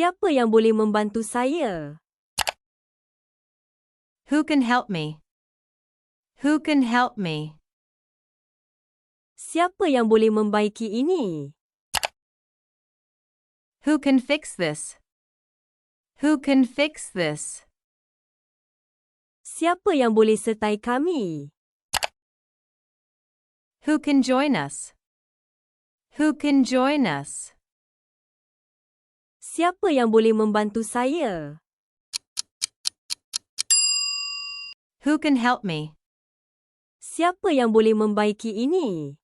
Siapa yang boleh membantu saya? Who can help me? Who can help me? Siapa yang boleh membaiki ini? Who can fix this? Who can fix this? Siapa yang boleh sertai kami? Who can join us? Who can join us? Siapa yang boleh membantu saya? Who can help me? Siapa yang boleh membaiki ini?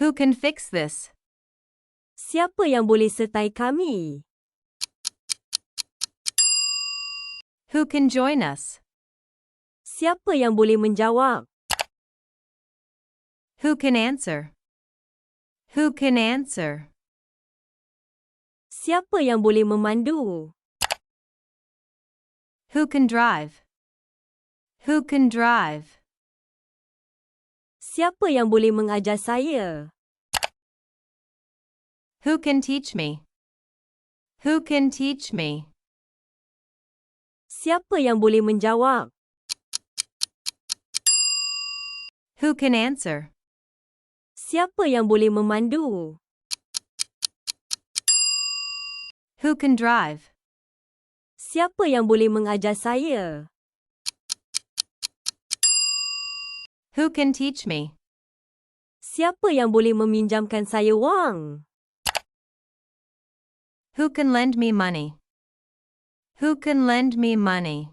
Who can fix this? Siapa yang boleh sertai kami? Who can join us? Siapa yang boleh menjawab? Who can answer? Who can answer? Siapa yang boleh memandu? Who can drive? Who can drive? Siapa yang boleh mengajar saya? Who can teach me? Who can teach me? Siapa yang boleh menjawab? Who can answer? Siapa yang boleh memandu? Who can drive? Siapa yang boleh mengajar saya? Who can teach me? Siapa yang boleh meminjamkan saya wang? Who can lend me money? Who can lend me money?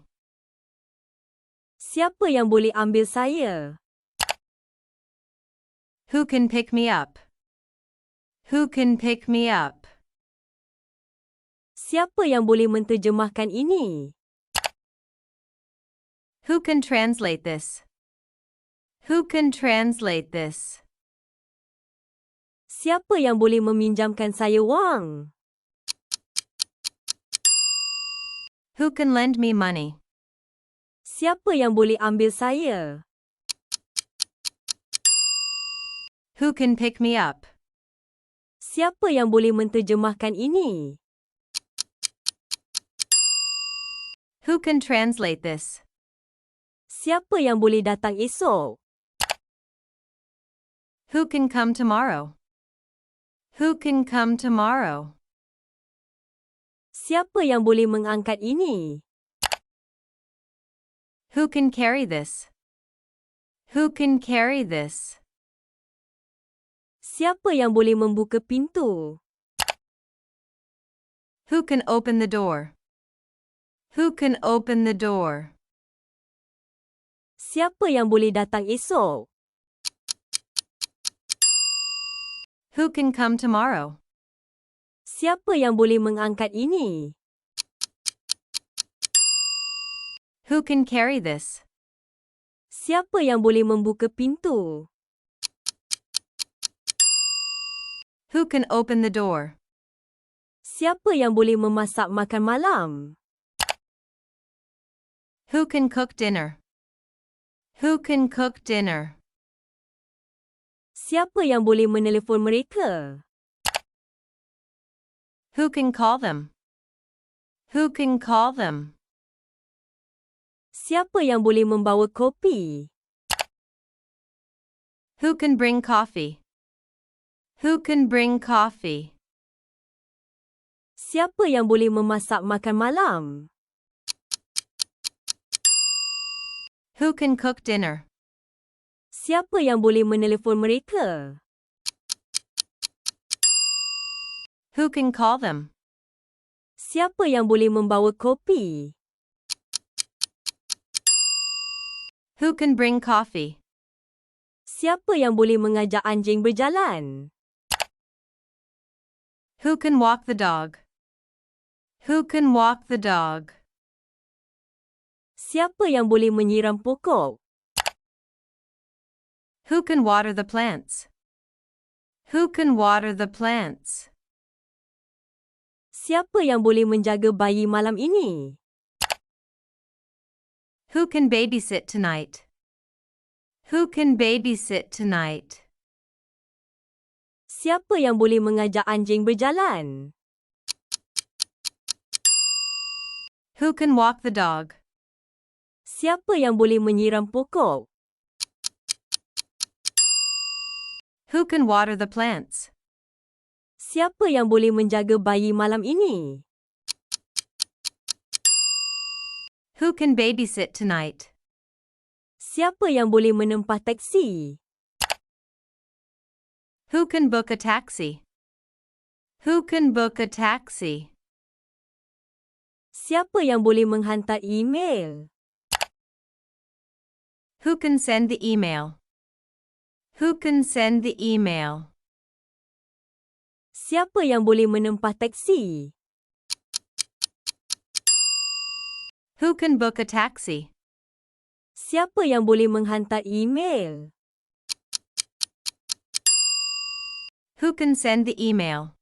Siapa yang boleh ambil saya? Who can pick me up? Who can pick me up? Siapa yang boleh menterjemahkan ini? Who can translate this? Who can translate this? Siapa yang boleh meminjamkan saya wang? Who can lend me money? Siapa yang boleh ambil saya? Who can pick me up? Siapa yang boleh menterjemahkan ini? Who can translate this? Siapa yang boleh datang esok? Who can come tomorrow? Who can come tomorrow? Siapa yang boleh mengangkat ini? Who can carry this? Who can carry this? Siapa yang boleh membuka pintu? Who can open the door? Who can open the door? Siapa yang boleh datang esok? Who can come tomorrow? Siapa yang boleh mengangkat ini? Who can carry this? Siapa yang boleh membuka pintu? Who can open the door? Siapa yang boleh memasak makan malam? Who can cook dinner? Who can cook dinner? Siapa yang boleh menelefon mereka? Who can call them? Who can call them? Siapa yang boleh membawa kopi? Who can bring coffee? Who can bring coffee? Siapa yang boleh memasak makan malam? Who can cook dinner? Siapa yang boleh menelefon mereka? Who can call them? Siapa yang boleh membawa kopi? Who can bring coffee? Siapa yang boleh mengajak anjing berjalan? Who can walk the dog? Who can walk the dog? Siapa yang boleh menyiram pokok? Who can water the plants? Who can water the plants? Siapa yang boleh menjaga bayi malam ini? Who can babysit tonight? Who can babysit tonight? Siapa yang boleh mengajak anjing berjalan? Who can walk the dog? Siapa yang boleh menyiram pokok? Who can water the plants? Siapa yang boleh menjaga bayi malam ini? Who can babysit tonight? Siapa yang boleh menempah teksi? Who can book a taxi? Who can book a taxi? Siapa yang boleh menghantar email? Who can send the email? Who can send the email? Siapa yang boleh menempah teksi? Who can book a taxi? Siapa yang boleh menghantar email? Who can send the email?